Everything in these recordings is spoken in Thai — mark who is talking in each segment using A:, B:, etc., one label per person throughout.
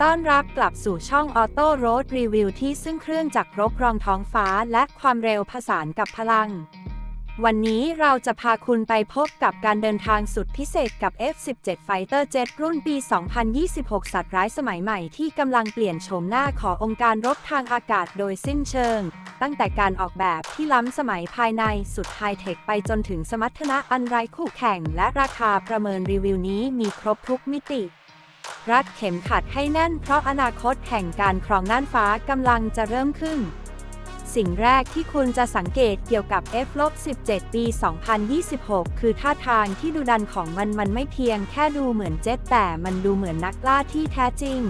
A: ต้อนรับกลับสู่ช่อง Auto Road Review ที่ซึ่งเครื่องจักรรบรองท้องฟ้าและความเร็วผสานกับพลัง วันนี้เราจะพาคุณไปพบกับการเดินทางสุดพิเศษกับ F-17 Fighter Jet รุ่นปี 2026 สัตว์ร้ายสมัยใหม่ที่กำลังเปลี่ยนโฉมหน้าขององค์การรบทางอากาศโดยสิ้นเชิง ตั้งแต่การออกแบบที่ล้ำสมัยภายในสุดไฮเทคไปจนถึงสมรรถนะอันไร้คู่แข่ง และราคาประเมินรีวิวนี้มีครบทุกมิติ รัดเข็มขัดให้แน่นเพราะอนาคตแห่งการครองน่านฟ้ากำลังจะเริ่มขึ้น สิ่งแรกที่คุณจะสังเกตเกี่ยวกับ F-17 ปี 2026 คือท่าทางที่ดูดันของมันมันไม่เพียงแค่ดูเหมือนเจ็ตแต่มันดูเหมือนนักล่าที่แท้จริง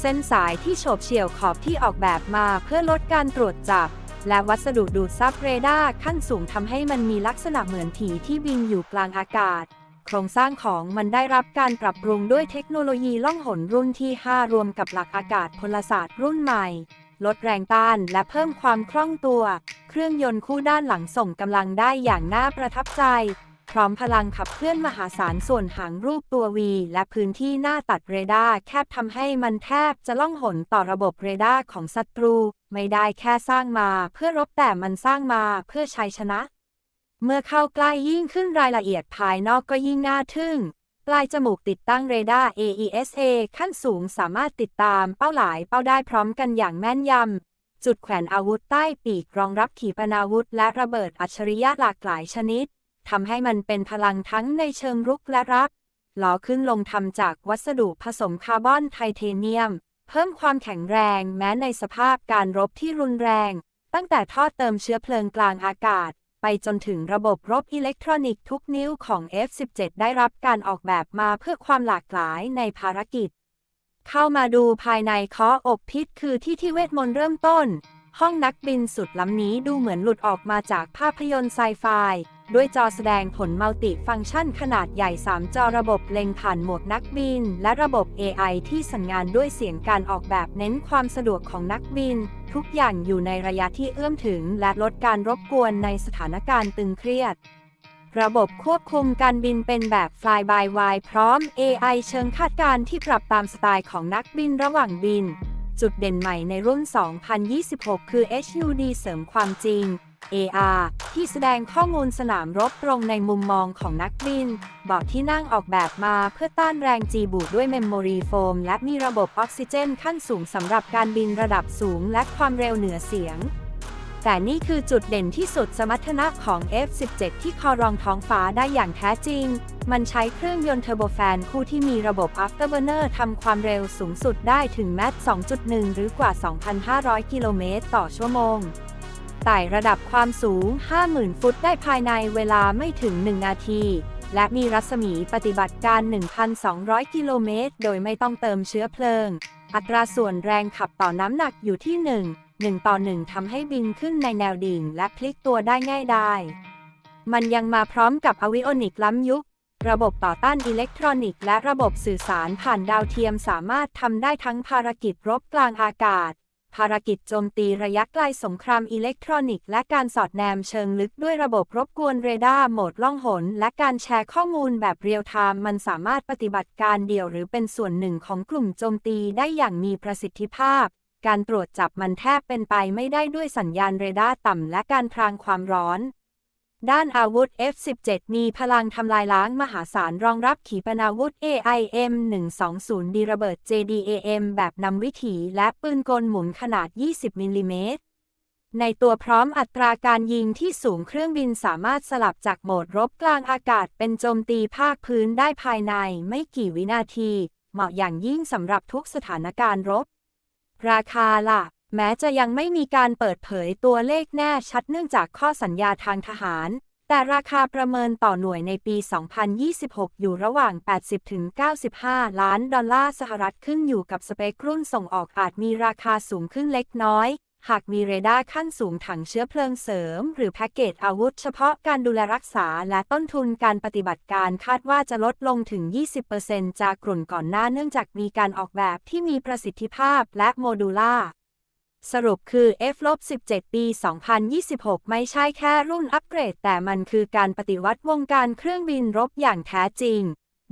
A: เส้นสายที่โฉบเฉี่ยวขอบที่ออกแบบมาเพื่อลดการตรวจจับ และวัสดุดูดซับเรดาร์ขั้นสูงทำให้มันมีลักษณะเหมือนผีที่บินอยู่กลางอากาศ โครงสร้างของมันได้รับการปรับปรุงด้วยเทคโนโลยีล่องหนรุ่นที่ 5 รวมกับหลักอากาศพลศาสตร์รุ่นใหม่ ลดแรงต้านและเพิ่มความคล่องตัว เครื่องยนต์คู่ด้านหลังส่งกำลังได้อย่างน่าประทับใจ พร้อมพลังขับเคลื่อนมหาศาลส่วนหางรูปตัววีและพื้นที่หน้าตัดเรดาร์แคบทำให้มันแทบจะล่องหนต่อระบบเรดาร์ของศัตรู ไม่ได้แค่สร้างมาเพื่อรบแต่มันสร้างมาเพื่อชัยชนะ เมื่อเข้าใกล้ยิ่งขึ้นรายละเอียดภายนอกก็ยิ่งน่าทึ่ง ปลายจมูกติดตั้งเรดาร์ AESA ขั้นสูงสามารถติดตามเป้าหลายเป้าได้พร้อมกันอย่างแม่นยำ จุดแขวนอาวุธใต้ปีกรองรับขีปนาวุธ และระเบิดอัจฉริยะหลากหลายชนิดทำให้มันเป็นพลังทั้งในเชิงรุกและรับล้อขึ้นลงทำจากวัสดุผสมคาร์บอนไทเทเนียม เพิ่มความแข็งแรงแม้ในสภาพการรบที่รุนแรง ตั้งแต่ท่อเติมเชื้อเพลิงกลางอากาศ ไปจนถึงระบบรบอิเล็กทรอนิกส์ทุกนิ้วของ F-17 ได้รับการออกแบบมาเพื่อความหลากหลายในภารกิจ เข้ามาดูภายในเคาะอกพิษคือที่ที่เวทมนต์เริ่มต้น ห้องนักบินสุดล้ำนี้ดูเหมือนหลุดออกมาจากภาพยนตร์ไซไฟ ด้วยจอแสดงผลมัลติฟังก์ชันขนาดใหญ่ 3 จอระบบเล็งผ่านหมวกนักบิน และระบบ AI ที่สั่งงานด้วยเสียงการออกแบบเน้นความสะดวกของนักบิน ทุกอย่างอยู่ในระยะที่เอื้อมถึง และลดการรบกวนในสถานการณ์ตึงเครียดระบบควบคุมการบินเป็นแบบ Fly by Wire พร้อม AI เชิงคาดการณ์ที่ปรับตามสไตล์ของนักบินระหว่างบิน จุดเด่นใหม่ในรุ่น 2026 คือ HUD เสริมความจริง AR ที่แสดงข้อมูลสนามรบตรงในมุมมองของนักบินเบาะที่นั่งออกแบบมาเพื่อต้านแรงจีบูดด้วยเมมโมรีโฟมและมีระบบออกซิเจนขั้นสูงสำหรับการบินระดับสูงและความเร็วเหนือเสียง แต่นี่คือจุดเด่นที่สุดสมรรถนะของ F-17 ที่คอรองท้องฟ้าได้อย่างแท้จริง มันใช้เครื่องยนต์เทอร์โบแฟนคู่ที่มีระบบ Afterburner ทำความเร็วสูงสุดได้ถึงแมต2.1 หรือกว่า 2,500 กิโลเมตรต่อชั่วโมง ไต่ระดับความสูง 50,000 ฟุตได้ภายในเวลาไม่ถึง 1 นาที และมีรัศมีปฏิบัติการ 1,200 กิโลเมตร โดยไม่ต้องเติมเชื้อเพลิง อัตราส่วนแรงขับต่อน้ำหนักอยู่ที่ 1 1 ต่อ 1ทำให้บินขึ้นในแนวดิ่ง และพลิกตัวได้ง่ายได้ มันยังมาพร้อมกับอวิโอนิกล้ำยุคระบบต่อต้านอิเล็กทรอนิกส์และระบบสื่อสารผ่านดาวเทียมสามารถทำได้ทั้งภารกิจรบกลางอากาศ ภารกิจโจมตีระยะไกลสงครามอิเล็กทรอนิกส์และการสอดแนมเชิงลึกด้วยระบบรบกวนเรดาร์โหมดล่องหน และการแชร์ข้อมูลแบบเรียลไทม์มันสามารถปฏิบัติการเดี่ยวหรือเป็นส่วนหนึ่งของกลุ่มโจมตีได้อย่างมีประสิทธิภาพ การตรวจจับมันแทบเป็นไปไม่ได้ด้วยสัญญาณเรดาร์ต่ำและการพรางความร้อน ด้านอาวุธ F-17 มีพลังทำลายล้างมหาศาลรองรับขีปนาวุธ AIM-120D ระเบิด JDAM แบบนำวิถีและปืนกลหมุนขนาด 20 มิลลิเมตร ในตัวพร้อมอัตราการยิงที่สูงเครื่องบินสามารถสลับจากโหมดรบกลางอากาศเป็นโจมตีภาคพื้นได้ภายในไม่กี่วินาที เหมาะอย่างยิ่งสำหรับทุกสถานการณ์รบ ราคาล่ะ แม้จะยังไม่มีการเปิดเผยตัวเลขแน่ชัดเนื่องจากข้อสัญญาทางทหาร แต่ราคาประเมินต่อหน่วยในปี 2026 อยู่ระหว่าง 80-95 ล้านดอลลาร์สหรัฐขึ้นอยู่กับสเปครุ่นส่งออกอาจมีราคาสูงขึ้นเล็กน้อย หากมีเรดาร์ขั้นสูงถังเชื้อเพลิงเสริม หรือแพ็กเกจอาวุธเฉพาะการดูแลรักษาและต้นทุนการปฏิบัติการคาดว่าจะลดลงถึง 20%จากกลุ่นก่อนหน้าเนื่องจากมีการออกแบบที่มีประสิทธิภาพและโมดูล่า สรุปคือ F-17 ปี 2026 ไม่ใช่แค่รุ่นอัปเกรด แต่มันคือการปฏิวัติวงการเครื่องบินรบอย่างแท้จริง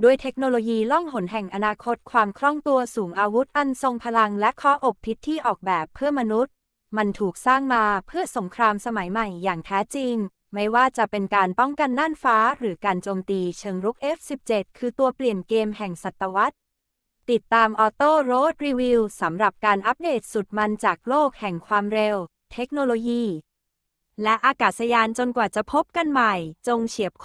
A: ด้วยเทคโนโลยีล่องหนแห่งอนาคตความคล่องตัวสูงอาวุธอันทรงพลังและข้ออบพิษที่ออกแบบเพื่อมนุษย์ มันถูกสร้างมาเพื่อสงครามสมัยใหม่อย่างแท้จริง ไม่ว่าจะเป็นการป้องกันน่านฟ้าหรือการโจมตีเชิงรุก F17 คือตัวเปลี่ยนเกมแห่งศตวรรษ ติดตามออโต้โรดรีวิวสำหรับการอัปเดตสุดมันจากโลกแห่งความเร็ว เทคโนโลยี และอากาศยานจนกว่าจะพบกันใหม่ จงเฉียบคม